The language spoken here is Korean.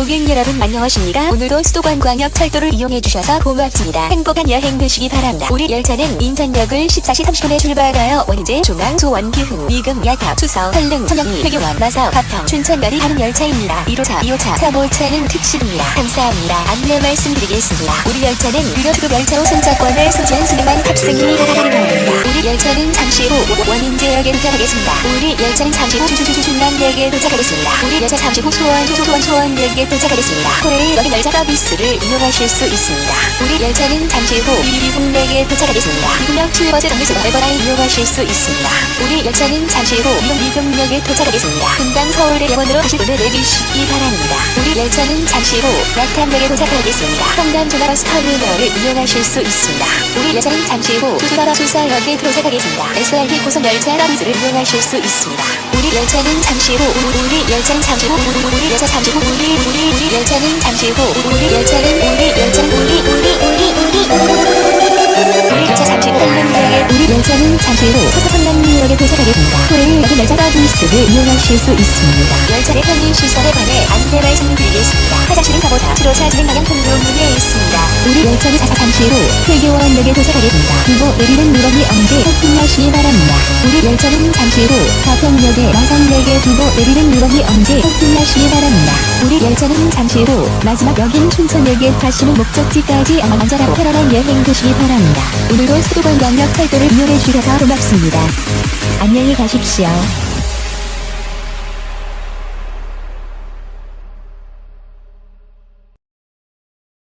고객 여러분 안녕하십니까? 오늘도 수도관광역 철도를 이용해 주셔서 고맙습니다. 행복한 여행 되시기 바랍니다. 우리 열차는 인천역을 14시 30분에 출발하여 원제, 중앙, 소원, 기흥, 미금, 야탑, 투서, 한릉, 청양리, 회교원, 마사, 가평, 춘천까지 가는 열차입니다. 1호차, 2호차, 3호차는 특실입니다. 감사합니다. 안내 말씀드리겠습니다. 우리 열차는 유료 특급 열차로 승차권을 소지한 수능한 탑승이 가능합니다. 우리 열차는 잠시 후 원인제역에 도착하겠습니다. 우리 열차는 잠시 후 중남역에 도착하겠습니다. 우리 열차 잠시 후 소원 소소 소원 소원역에 도착하겠습니다. 코레일 여기 열차 서비스를 이용하실 수 있습니다. 우리 열차는 잠시 후 미국역에 도착하겠습니다. 미국역 7버스 정류소 에버라인 이용하실 수 있습니다. 우리 열차는 잠시 후 미국 미국역에 도착하겠습니다. 금강 서울대 병원으로 가실 분을 내리시기 바랍니다. 우리 열차는 잠시 후 낙탄역에 도착하겠습니다. 성남 조나버스 터미널을 이용하실 수 있습니다. 우리 열차는 잠시 후 수수바라 수사역에 도착하겠습니다. SRT 고속 열차 서비스를 이용하실 수 있습니다. 우리 열차는 잠시 후 우리 열차는 잠시 후 우리 열차 잠시 후 우리 우리 우리 열차는 잠시 후 우리 열차는 우리 열차는 우리 우리 우리 우리 우리 열차 잠시 후 한릉역에 우리 열차는 잠시 후 서서성남역에 도착하겠습니다. 토요일 여기 열차 서비스를 이용하실 수 있습니다. 열차의 편의 시설에 관해 안내 말씀드리겠습니다. 화장실은 가보다 7호차 진행 방향 있습니다. 우리 열차는 자사 잠시 후 회교원 역에 도착하겠습니다. 그리고 내리는 물건이 언제 오픈하시기 바랍니다. 우리 열차는 잠시 후 가평역에 마성역에 두고 내리는 물건이 언제 오픈하시기 바랍니다. 우리 열차는 잠시 후 마지막 역인 춘천역에 가시는 목적지까지 안전하고 편안한 여행 되시기 바랍니다. 오늘도 수도관광역 철도를 이용해 주셔서 고맙습니다. 안녕히 가십시오.